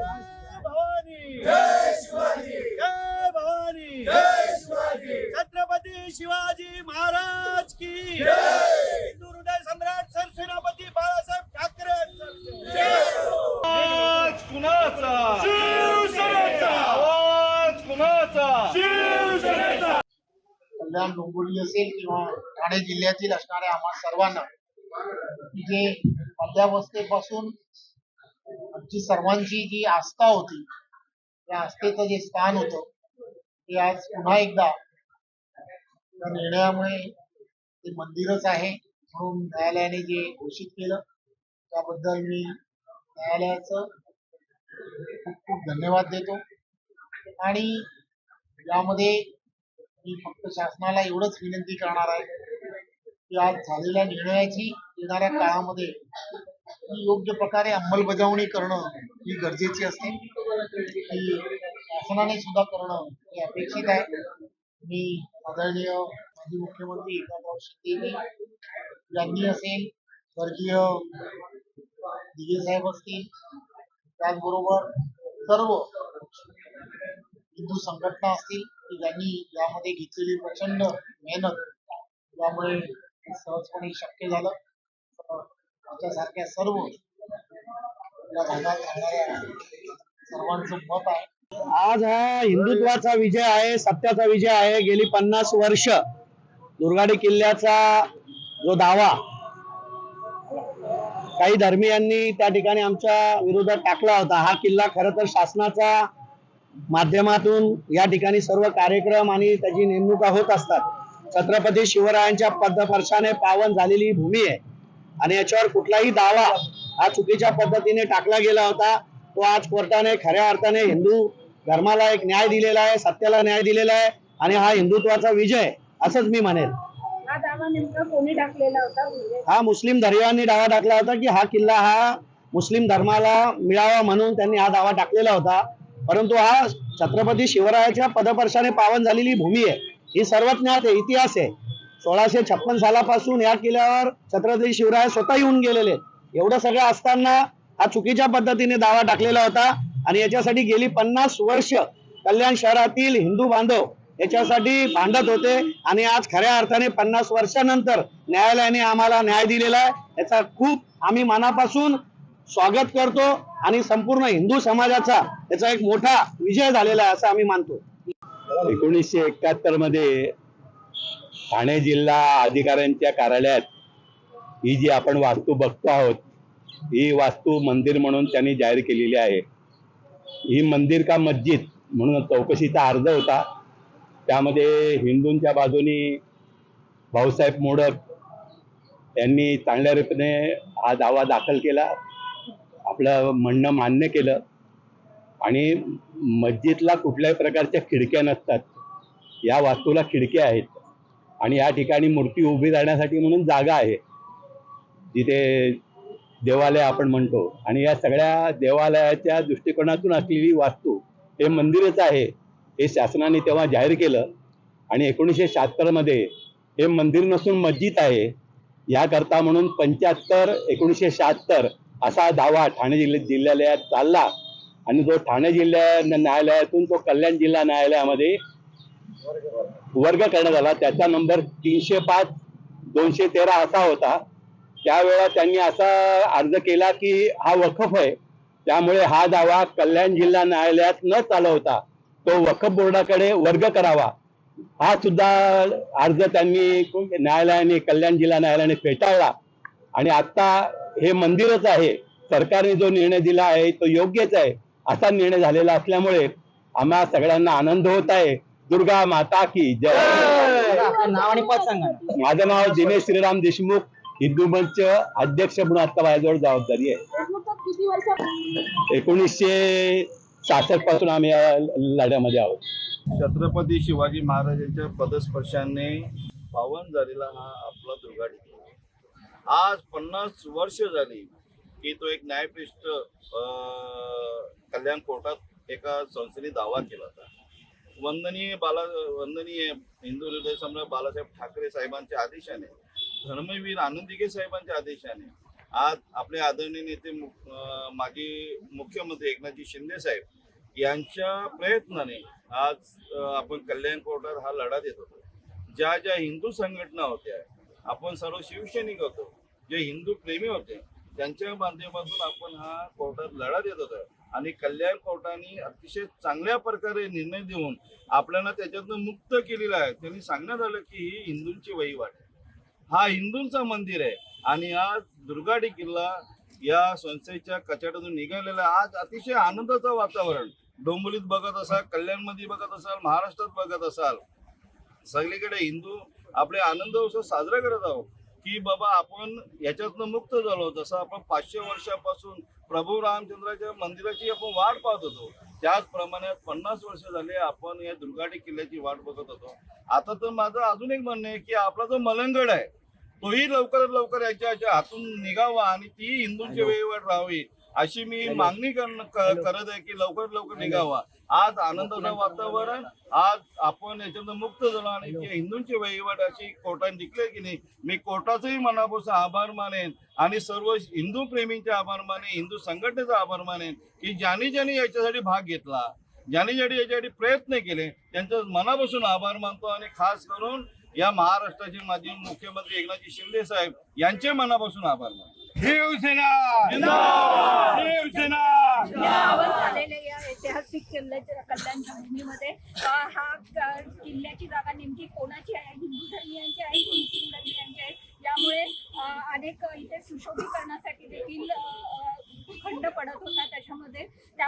भवानी। जय शिवाजी। जय भवानी। जय शिवाजी। छत्रपती शिवाजी महाराज की जय। हिंदू हृदय सम्राट सरसेनापती बाळासाहेब ठाकरे जय आवाज कुणाचा? शिवसेनेचा. आवाज कुणाचा? शिवसेनेचा। कल्याण डोंबिवली असेल किंवा ठाणे जिल्ह्यातील असणाऱ्या आम्हा सर्वांना की जे मध्यावस्थेपासून आमची सर्वांची जी आस्था होती त्या आस्थेचं जे स्थान होत ते आज पुन्हा एकदा या निर्णयामुळे ते मंदिरच आहे म्हणून न्यायालयाने जे घोषित केलं त्याबद्दल मी न्यायालयाचं खूप खूप धन्यवाद देतो. आणि यामध्ये मी फक्त शासनाला एवढंच विनंती करणार आहे की आज झालेल्या निर्णयाची येणाऱ्या काळामध्ये योग्य प्रकारे अंमलबजावणी करणं ही गरजेची असते. की शासनाने सुद्धा करणं हे अपेक्षित आहे. मी आदरणीय माजी मुख्यमंत्री एकनाथराव शिंदे यांनी असेल स्वर्गीय दिगे साहेब असतील त्याचबरोबर सर्व हिंदू संघटना असतील की ज्यांनी यामध्ये घेतलेली प्रचंड मेहनत त्यामुळे सहजपणे शक्य झालं. आमच्यासारख्या सर्व या भागात राहणाऱ्या सर्वांचं मत आहे. आज हा हिंदुत्वाचा विजय आहे सत्याचा विजय आहे. गेली पन्नास वर्ष दुर्गाडी किल्ल्याचा जो दावा काही धर्मियांनी त्या ठिकाणी आमच्या विरोधात टाकला होता. हा किल्ला खरं तर शासनाचा माध्यमातून या ठिकाणी सर्व कार्यक्रम आणि त्याची नेमणुका होत असतात. छत्रपती शिवरायांच्या पदपर्शाने पावन झालेली भूमी आहे. आणि याच्यावर कुठलाही दावा हा चुकीच्या पद्धतीने टाकला गेला होता. तो आज कोर्टाने खऱ्या अर्थाने हिंदू धर्माला एक न्याय दिलेला आहे सत्याला न्याय दिलेला आहे आणि हा हिंदुत्वाचा विजय असंच मी म्हणेल हा दावा नेमका कोणी टाकलेला होता? मुस्लिम धर्मियांनी दावा टाकला होता की हा किल्ला हा मुस्लिम धर्माला मिळावा म्हणून त्यांनी हा दावा टाकलेला होता. परंतु हा छत्रपती शिवरायाच्या पदपर्शाने पावन झालेली भूमी आहे. ही सर्वज्ञात आहे इतिहास आहे. सोळाशे छप्पन सालापासून या किल्ल्यावर छत्रपती शिवराय स्वतः येऊन गेलेले. एवढं सगळं असताना हा चुकीच्या पद्धतीने दावा टाकलेला होता. आणि याच्यासाठी गेली पन्नास वर्ष कल्याण शहरातील हिंदू बांधव याच्यासाठी भांडत होते. आणि आज खऱ्या अर्थाने पन्नास वर्षानंतर न्यायालयाने आम्हाला न्याय दिलेला आहे. याचा खूप आम्ही मनापासून स्वागत करतो. आणि संपूर्ण हिंदू समाजाचा याचा एक मोठा विजय झालेला आहे असं आम्ही मानतो. एकोणीसशे एकाहत्तरमध्ये ठाणे जिल्हा अधिकाऱ्यांच्या कार्यालयात ही जी आपण वास्तू बघतो आहोत ही वास्तू मंदिर म्हणून त्यांनी जाहीर केलेली आहे. ही मंदिर का मस्जिद म्हणून चौकशीचा अर्ज होता. त्यामध्ये हिंदूंच्या बाजूनी भाऊसाहेब मोडक यांनी चांगल्या रीतीने हा दावा दाखल केला आपलं म्हणणं मान्य केलं आणि मस्जिदला कुठल्याही प्रकारच्या खिडक्या नसतात. या वास्तूला खिडक्या आहेत. आणि या ठिकाणी मूर्ती उभी राहण्यासाठी म्हणून जागा आहे. जिथे देवालय आपण म्हणतो. आणि या सगळ्या देवालयाच्या दृष्टिकोनातून असलेली वास्तू हे मंदिरच आहे. हे शासनाने तेव्हा जाहीर केलं. आणि एकोणीसशे शहात्तरमध्ये हे मंदिर नसून मस्जिद आहे. याकरता म्हणून पंच्याहत्तर एकोणीसशे शहात्तर असा दावा ठाणे जिल्ह्यात जिल्ह्यालयात चालला. आणि जो ठाणे जिल्हा न्यायालयातून तो कल्याण जिल्हा न्यायालयामध्ये वर्ग करण्यात आला. त्याचा नंबर तीनशे पाच दोनशे तेरा असा होता. त्यावेळा त्यांनी असा अर्ज केला की हा वखफ आहे. त्यामुळे हा दावा कल्याण जिल्हा न्यायालयात न चालवता तो वखफ बोर्डाकडे वर्ग करावा. हा सुद्धा अर्ज त्यांनी न्यायालयाने कल्याण जिल्हा न्यायालयाने फेटाळला. आणि आता हे मंदिरच आहे. सरकारने जो निर्णय दिला आहे तो योग्यच आहे. असा निर्णय झालेला असल्यामुळे आम्हा सगळ्यांना आनंद होत आहे. दुर्गा माता की जय नाव आणि पद सांगा. माझं नाव दिनेश श्रीराम देशमुख हिंदू मंच अध्यक्ष म्हणून आता माझ्याजवळ जबाबदारी आहे एकोणीसशे सहासष्टपासून आम्ही या लढ्यामध्ये आहोत छत्रपती शिवाजी महाराजांच्या पदस्पर्शाने पावन झालेला हा आपला दुर्गाडी किल्ला. आज पन्नास वर्ष झाली की तो एक न्यायपृष्ठ अं, कल्याण कोर्टात एका संस्थेने दावा केला होता वंदनीय बाला वंदनीय हिंदू हृदय सम्राट बालासाहेब ठाकरे साहेबांच्या आदेशाने धर्मवीर आनंदिके साहेबांच्या आदेशाने आज आपले आदरणीय नेते माजी मुख्यमंत्री एकनाथजी शिंदे साहेब यांच्या प्रयत्नाने आज आपण कल्याण कोर्टात हा लढा देत होतो. ज्या ज्या हिंदू संघटना होत्या आपण सर्व शिवसैनिक होतो जे हिंदू प्रेमी होते त्यांच्या माध्यमातून आपण हा कोर्टात लढा देत होतो. आणि कल्याण कोर्टाने अतिशय चांगल्या प्रकारे निर्णय देऊन आपल्याला त्याच्यातनं मुक्त केलेलं आहे. त्यांनी सांगण्यात आलं की ही हिंदूंची वहिवाट आहे. हा हिंदूंचा मंदिर आहे. आणि आज दुर्गाडी किल्ला या संस्थेच्या कचाट्यातून निघालेला आहे. आज अतिशय आनंदाचं वातावरण. डोंबोलीत बघत असाल कल्याणमध्ये बघत असाल महाराष्ट्रात बघत असाल सगळीकडे हिंदू आपले आनंद उत्सव साजरा करत आहोत. की बाबा आपण याच्यातनं मुक्त झालो. जसं आपण पाचशे वर्षापासून प्रभू रामचंद्राच्या मंदिराची आपण वाट पाहत होतो. त्याचप्रमाणे पन्नास वर्ष झाले आपण या दुर्गाटी किल्ल्याची वाट बघत होतो. आता तर माझं अजून एक म्हणणं आहे की आपला जो मलंगड आहे तोही लवकरात लवकर याच्या याच्या हातून निघावा आणि ती हिंदूंची वेळेवर राहावी. अशी मी मागणी क- करत आहे की लवकरात लवकर निघावा. आज आनंदाचं वातावरण. आज आपण याच्यातून मुक्त झालो आणि की हिंदूंची वहिवाट अशी कोर्टाने डिक्लेअर केली. मी कोर्टाचंही मनापासून आभार मानेन आणि सर्व हिंदू प्रेमींचे आभार मानेन हिंदू संघटनेचा आभार मानेन की ज्यांनी ज्यांनी याच्यासाठी भाग घेतला ज्यांनी ज्यांनी याच्यासाठी प्रयत्न केले त्यांचं मनापासून आभार मानतो आणि खास करून या महाराष्ट्राचे माजी मुख्यमंत्री एकनाथजी शिंदे साहेब यांचे मनापासून आभार मानतो. शिवसेना! शिवसेना! झालेल्या या ऐतिहासिक किल्ल्याच्या कल्याणच्या भूमीमध्ये अं, हा किल्ल्याची जागा नेमकी कोणाची आहे? हिंदू धर्मियांची आहे मुस्लिम धर्मियांची आहे? यामुळे अनेक इथे सुशोभीकरणासाठी देखील खंड पडत होता.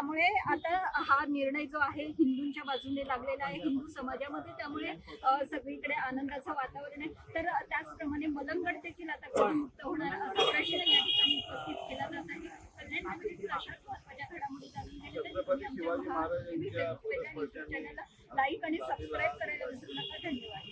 त्यामुळे आता हा निर्णय जो आहे हिंदूंच्या बाजूने लागलेला आहे हिंदू समाजामध्ये त्यामुळे सगळीकडे आनंदाचं वातावरण आहे. तर त्याचप्रमाणे मलंगड देखील आता कधी मुक्त होणार असा प्रश्न या ठिकाणी उपस्थित केला जात आहे. कल्याणमध्ये घडामोडी जाणून आणि लाईक आणि सबस्क्राईब करायला विसरू नका.